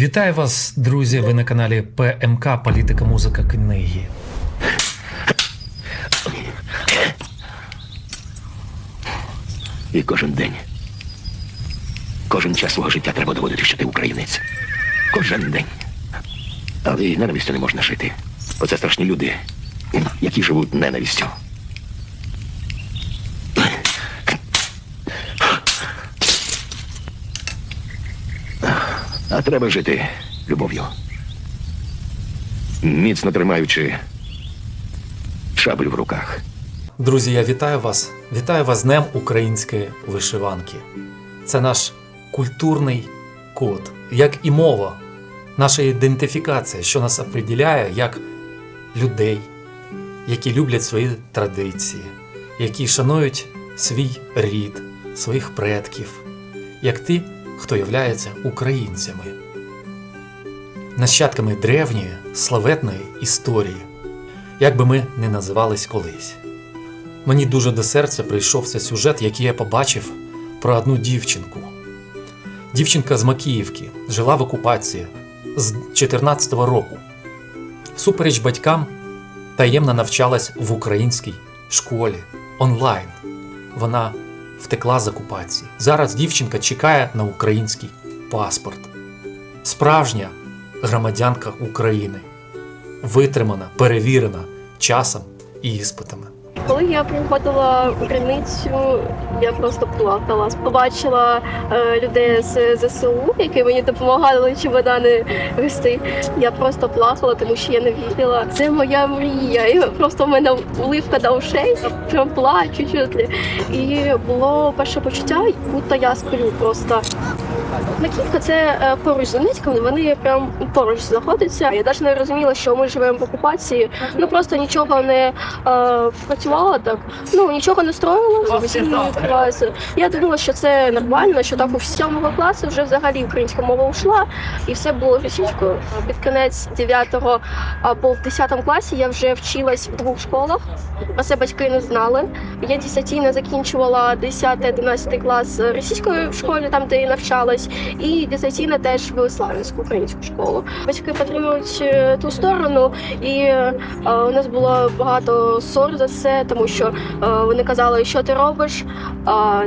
Вітаю вас, друзі! Ви на каналі ПМК Політика, музика, книги. І кожен день, кожен час свого життя треба доводити, що ти українець. Кожен день. Але і ненавистю не можна жити. Оце страшні люди, які живуть ненавистю. А треба жити любов'ю. Міцно тримаючи шаблю в руках. Друзі, я вітаю вас! Вітаю вас з Днем української вишиванки. Це наш культурний код, як і мова, наша ідентифікація, що нас определяє як людей, які люблять свої традиції, які шанують свій рід, своїх предків, як ті, хто являється українцями, нащадками древньої славетної історії, як би ми не називались колись. Мені дуже до серця прийшов цей сюжет, який я побачив про одну дівчинку. Дівчинка з Макіївки жила в окупації з 14-го року. Всупереч батькам таємно навчалась в українській школі онлайн. Вона втекла з окупації. Зараз дівчинка чекає на український паспорт. Справжня громадянка України. Витримана, перевірена часом і іспитами. Коли я приходила у границю, я просто плакала. Побачила е, людей з ЗСУ, які мені допомагали чемодани вести. Я просто плакала, тому що я не вірила. Це моя мрія. І просто в мене уливка до ушей, прям плачу чуть. І було перше почуття, будто я сплю просто. Маківка це е, поруч з Донецьком, вони прям поруч знаходяться. Я навіть не розуміла, що ми живемо в окупації. Ну просто нічого не е, працювало так. Ну нічого не строїло. Класи. Я думала, що це нормально, що так у сьомого класу вже взагалі українська мова ушла, і все було російською. Під кінець 9 або в 10 класі я вже вчилась в двох школах. Про це батьки не знали. Я десятійно закінчувала 10-11 клас російської в школі, там де я навчалась, і десятійно теж в Славянську українську школу. Батьки підтримують е, ту сторону, і е, у нас було багато ссор за це, тому що е, вони казали, що ти робиш,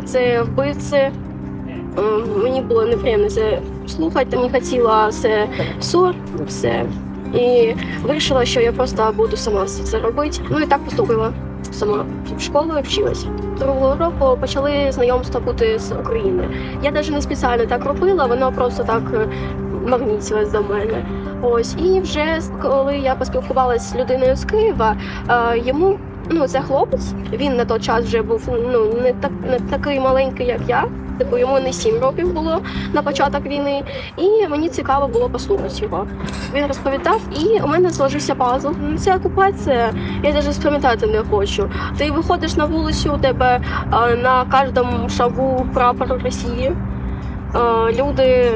це вбивці. Е, Мені було неприємно це слухати, не хотіла це ссор, все. І вирішила, що я просто буду сама все це робити. Ну і так поступила сама в школу вчилася. Другого року почали знайомства бути з України. Я навіть не спеціально так робила, воно просто так е, магнітилось до мене. Ось і вже коли я поспілкувалася з людиною з Києва, е, йому ну це хлопець. Він на той час вже був ну не так не такий маленький, як я. Типу йому не сім років було на початок війни, і мені цікаво було послухати його. Він розповідав, і у мене зложився пазл. Ну, Це окупація, я навіть спам'ятати не хочу. Ти виходиш на вулицю, у тебе на кожному шагу прапор Росії. Люди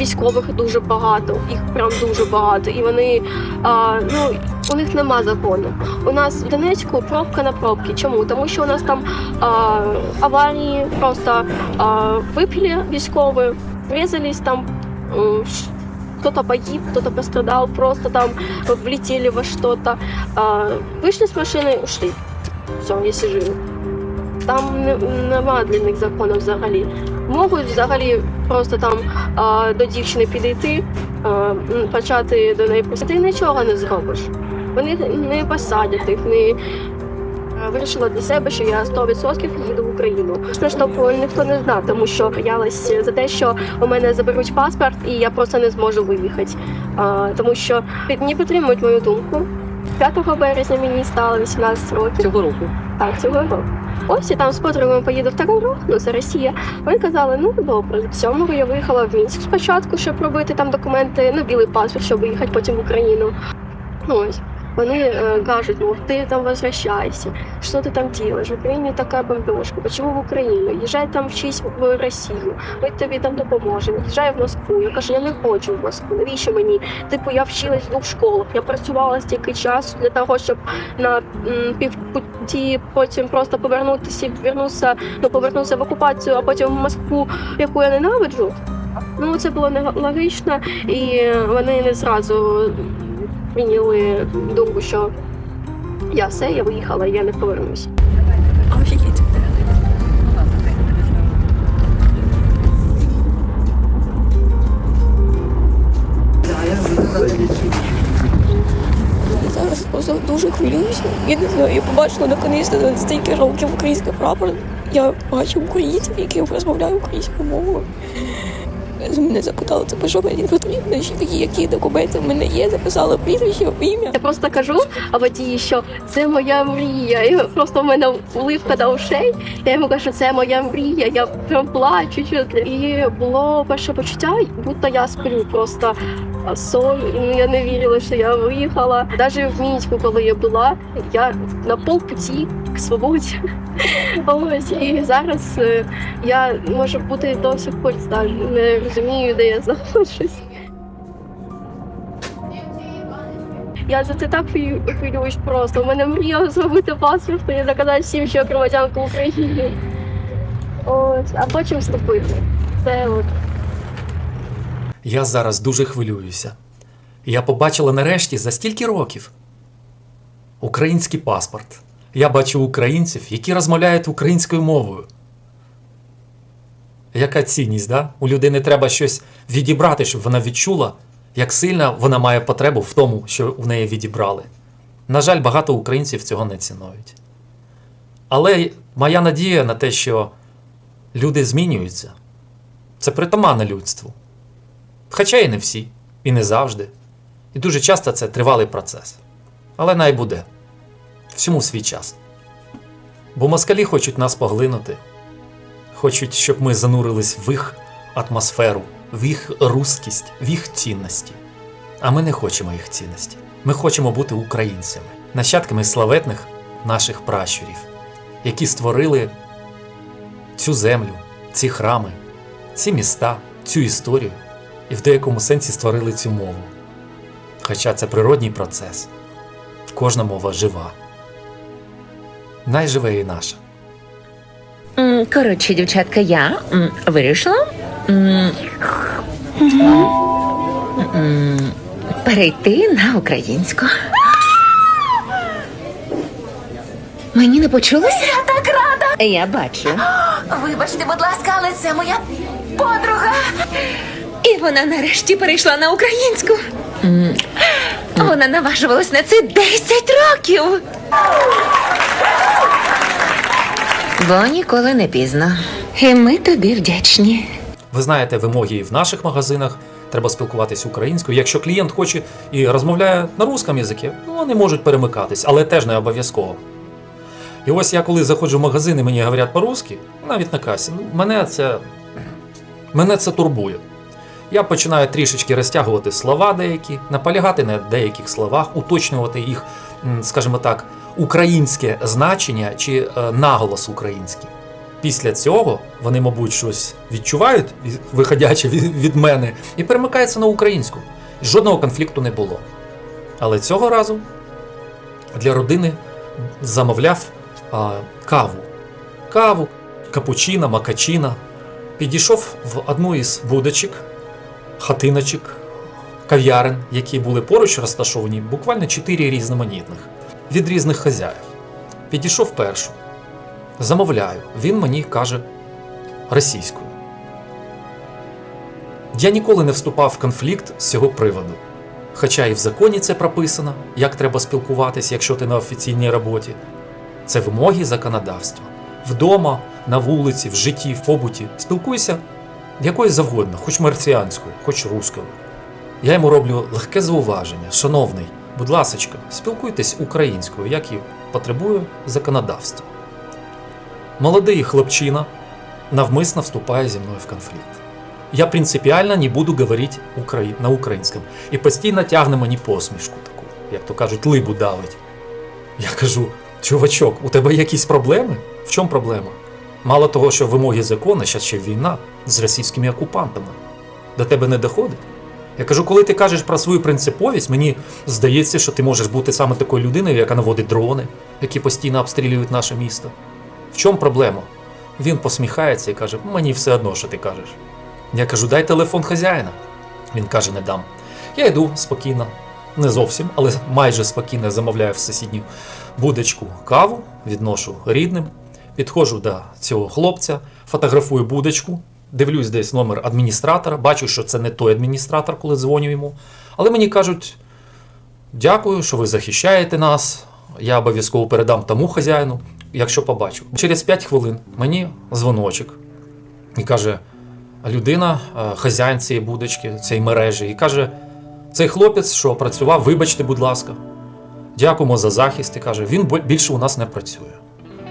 військових дуже багато, їх прям дуже багато. І вони ну у них нема закону. У нас в Донецьку пробка на пробки. Чому? Тому що у нас там а, аварії, просто а, випили військові, врезались там. м, ш- Кто-то погиб, кто-то пострадал, просто там влетели во что-то. А, вышли с машины, ушли. Все, если живы. Там не- нема для них закону взагалі. Можуть взагалі просто там а, до дівчини підійти, а, м, почати до неї писати. Ти нічого не зробиш. Вони не посадять їх, не вирішила для себе, що я 100% їду в Україну. Що ж тобто ніхто не знав, тому що боялась за те, що у мене заберуть паспорт, і я просто не зможу виїхати. А, тому що не підтримують мою думку. 5 березня мені стало 18 років. цього року. Так, цього року. Ось я там з подругою поїду в Таганрог, ну це Росія. Вони казали, ну добре, 7 я виїхала в Мінськ спочатку, щоб робити там документи, ну білий паспорт, щоб виїхати потім в Україну. Ну ось. Вони е, кажуть, ну ти там возвращайся, що ти там делаешь? В Україні така бомбежка, почему в Україну? Їжджай там вчись в Росію, ми тобі там допоможемо. Їжджай в Москву. Я кажу, я не хочу в Москву. Навіщо мені? Типу, я вчилась в двох школах, я працювала стільки часу для того, щоб на півпуті потім просто повернутися, вернутися, ну повернутися в окупацію, а потім в Москву, яку я ненавиджу. Ну, це було не логічно, і вони не зразу прийняли думку, що я все, я виїхала, я не повернусь. Зараз просто дуже хвилююся. Я не знаю, я побачила наконець на стільки років український прапор. Я бачу українців, які розмовляють українською мовою. З Мене запитали, це що мені потрібно, що такі, які документи в мене є, записала прізвище, ім'я. Я просто кажу а водії, що це моя мрія. І просто в мене улипка до ушей. Я йому кажу, це моя мрія. Я прям плачу. І було перше почуття, будто я сплю просто сон. Ну, я не вірила, що я виїхала. Навіть в мінську, коли я була, я на полпуті к свободі. Ось і зараз е, я можу бути до сих пор навіть не розумію, де я знаходжусь. Я за це так хвилююсь просто. У мене мрія зробити паспорт і заказати всім, що я громадянка України. Ось, а потім вступити. Це от. Я зараз дуже хвилююся. Я побачила нарешті за стільки років український паспорт. Я бачу українців, які розмовляють українською мовою. Яка цінність, да? У людини треба щось відібрати, щоб вона відчула, як сильно вона має потребу в тому, що у неї відібрали. На жаль, багато українців цього не цінують. Але моя надія на те, що люди змінюються, це притаманне людству. Хоча і не всі, і не завжди. І дуже часто це тривалий процес. Але най буде. Всьому свій час. Бо москалі хочуть нас поглинути, хочуть, щоб ми занурились в їх атмосферу, в їх русскість, в їх цінності. А ми не хочемо їх цінності. Ми хочемо бути українцями, нащадками славетних наших пращурів, які створили цю землю, ці храми, ці міста, цю історію і в деякому сенсі створили цю мову. Хоча це природній процес. Кожна мова жива. Найживе і наша. М, Коротше, дівчатка, я м, вирішила м, м, перейти на українську. Мені не почулося? Я так рада. Я бачу. Вибачте, будь ласка, але це моя подруга. І вона нарешті перейшла на українську. Вона наважувалась на це 10 років. Бо ніколи не пізно. І ми тобі вдячні. Ви знаєте вимоги і в наших магазинах. Треба спілкуватись українською. Якщо клієнт хоче і розмовляє на русском язикі, ну вони можуть перемикатись, але теж не обов'язково. І ось я коли заходжу в магазин і мені говорять по-русски, навіть на касі, ну, мене це, мене це турбує. Я починаю трішечки розтягувати слова деякі, наполягати на деяких словах, уточнювати їх, скажімо так, українське значення чи е, наголос український. Після цього вони, мабуть, щось відчувають, виходячи від, мене, і перемикаються на українську. Жодного конфлікту не було. Але цього разу для родини замовляв а, каву. Каву, капучино, макачино. Підійшов в одну із будочок, хатиночок, кав'ярин, які були поруч розташовані, буквально чотири різноманітних від різних хазяїв. Підійшов першу. Замовляю. Він мені каже російською. Я ніколи не вступав в конфлікт з цього приводу. Хоча і в законі це прописано, як треба спілкуватися, якщо ти на офіційній роботі. Це вимоги законодавства. Вдома, на вулиці, в житті, в побуті спілкуйся якою завгодно, хоч марсіанською, хоч руською. Я йому роблю легке зауваження. Шановний, будь ласочка, спілкуйтесь українською, як і потребує законодавство. Молодий хлопчина навмисно вступає зі мною в конфлікт. Я принципіально не буду говорити на українському. І постійно тягне мені посмішку таку, як то кажуть, либу давить. Я кажу: чувачок, у тебе якісь проблеми? В чому проблема? Мало того, що вимоги закону, зараз ще війна з російськими окупантами. До тебе не доходить. Я кажу, коли ти кажеш про свою принциповість, мені здається, що ти можеш бути саме такою людиною, яка наводить дрони, які постійно обстрілюють наше місто. В чому проблема? Він посміхається і каже: мені все одно, що ти кажеш. Я кажу, дай телефон хазяїна. Він каже, не дам. Я йду спокійно, не зовсім, але майже спокійно замовляю в сусідню будочку каву, відношу рідним, підходжу до цього хлопця, фотографую будочку, дивлюсь десь номер адміністратора, бачу, що це не той адміністратор, коли дзвоню йому. Але мені кажуть, дякую, що ви захищаєте нас. Я обов'язково передам тому хазяїну, якщо побачу. Через 5 хвилин мені дзвоночок і каже: людина, е, хазяїн цієї будочки, цієї мережі, і каже: цей хлопець, що працював, вибачте, будь ласка, дякуємо за захист. І каже, він більше у нас не працює.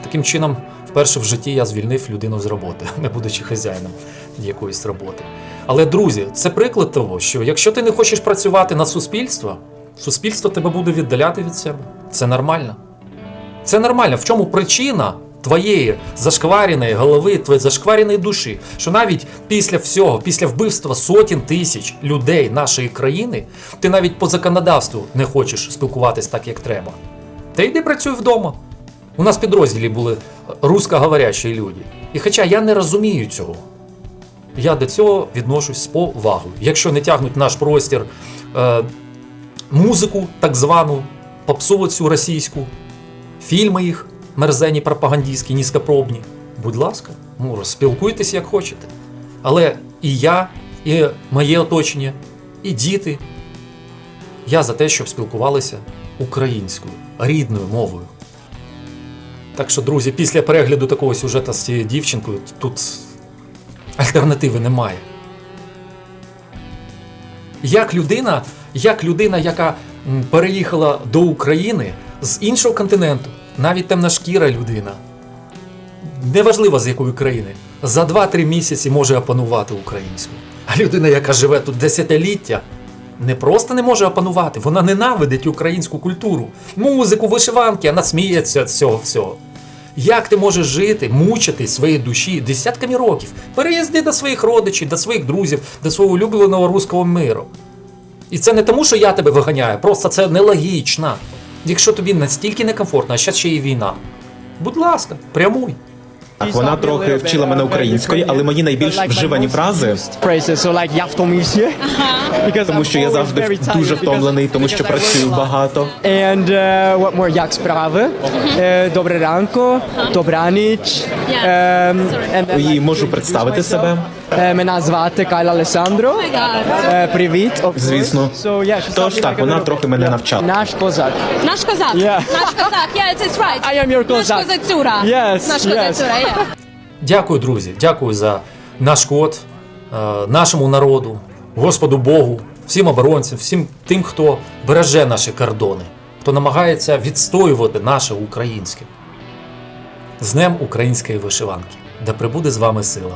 Таким чином, вперше в житті я звільнив людину з роботи, не будучи хазяїном якоїсь роботи. Але, друзі, це приклад того, що якщо ти не хочеш працювати на суспільство, суспільство тебе буде віддаляти від себе. Це нормально. Це нормально. В чому причина твоєї зашквареної голови, твоєї зашквареної душі, що навіть після всього, після вбивства сотень тисяч людей нашої країни, ти навіть по законодавству не хочеш спілкуватись так, як треба. Та йди працюй вдома. У нас в підрозділі були русскоговорящі люди. І хоча я не розумію цього, я до цього відношусь з повагою. Якщо не тягнуть наш простір е, музику, так звану, попсову цю російську, фільми їх мерзені, пропагандистські, низькопробні. Будь ласка, ну, спілкуйтесь як хочете. Але і я, і моє оточення, і діти. Я за те, щоб спілкувалися українською, рідною мовою. Так що, друзі, після перегляду такого сюжету з цією дівчинкою тут альтернативи немає. Як людина, як людина, яка переїхала до України з іншого континенту, навіть темношкіра людина, неважливо з якої країни, за 2-3 місяці може опанувати українську. А людина, яка живе тут десятиліття, не просто не може опанувати, вона ненавидить українську культуру, музику, вишиванки, вона сміється з цього всього. Як ти можеш жити, мучити своєї душі десятками років? Переїзди до своїх родичів, до своїх друзів, до свого улюбленого руського миру. І це не тому, що я тебе виганяю, просто це нелогічно. Якщо тобі настільки некомфортно, а ще ще і війна. Будь ласка, прямуй. Так, вона трохи вчила мене української, але мої найбільш вживані фрази, тому що я завжди дуже втомлений, тому що працюю багато. And uh, what more? Як справи? Е, Добре ранку, добраніч. ніч. І можу представити себе. Мене звати Кайла Алесандро. Привіт. Звісно. Тож так, вона трохи мене навчала. Наш козак. Наш козак. Наш козак. Yeah, it's right. I am your Наш козацюра. Yes, Наш козацюра, yeah. Дякую, друзі. Дякую за наш код, е, нашому народу, Господу Богу, всім оборонцям, всім тим, хто береже наші кордони, хто намагається відстоювати наше українське. З Днем української вишиванки, де прибуде з вами сила